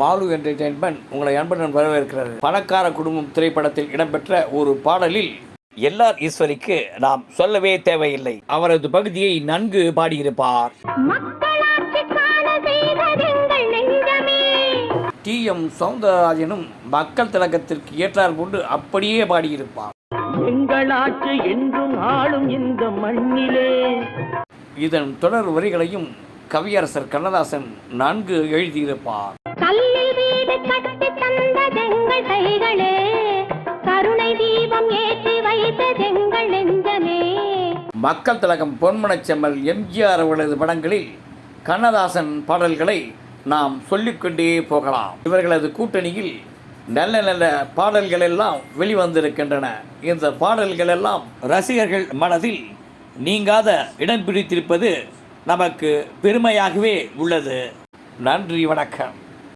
Mall entertainment உங்களை அன்புடன் வரவேற்கிறது. பணக்கார குடும்பம் திரைப்படத்தில் இடம்பெற்ற ஒரு பாடலில் எல்லார் ஈஸ்வரிக்கு நாம் சொல்லவே தேவையில்லை. அவரது பகுதியை நன்கு பாடியிருப்பார். டி எம் சவுந்தரராஜனும் மக்கள் திலகத்திற்கு ஏற்றார் கொண்டு அப்படியே பாடியிருப்பார். எங்களாட்சி என்றும் ஆளும் இந்த மண்ணிலே. இதன் தொடர் வரிகளையும் கவியரசர் கண்ணதாசன் நன்கு எழுதியிருப்பார். கல்லில் வீடு கட்டி தந்ததெங்கள் கைகளே கருணை தீபம் ஏற்றி வைத்ததெங்கள் நெஞ்சமே. மக்கள் திலகம் பொன்மனச் செம்மல் எம்ஜிஆர் அவர்களது படங்களில் கண்ணதாசன் பாடல்களை நாம் சொல்லிக்கொண்டே போகலாம். இவர்களது கூட்டணியில் நல்ல நல்ல பாடல்கள் எல்லாம் வெளிவந்திருக்கின்றன. இந்த பாடல்கள் எல்லாம் ரசிகர்கள் மனதில் நீங்காத இடம் பிடித்திருப்பது நமக்கு பெருமையாகவே உள்ளது. நன்றி வணக்கம்.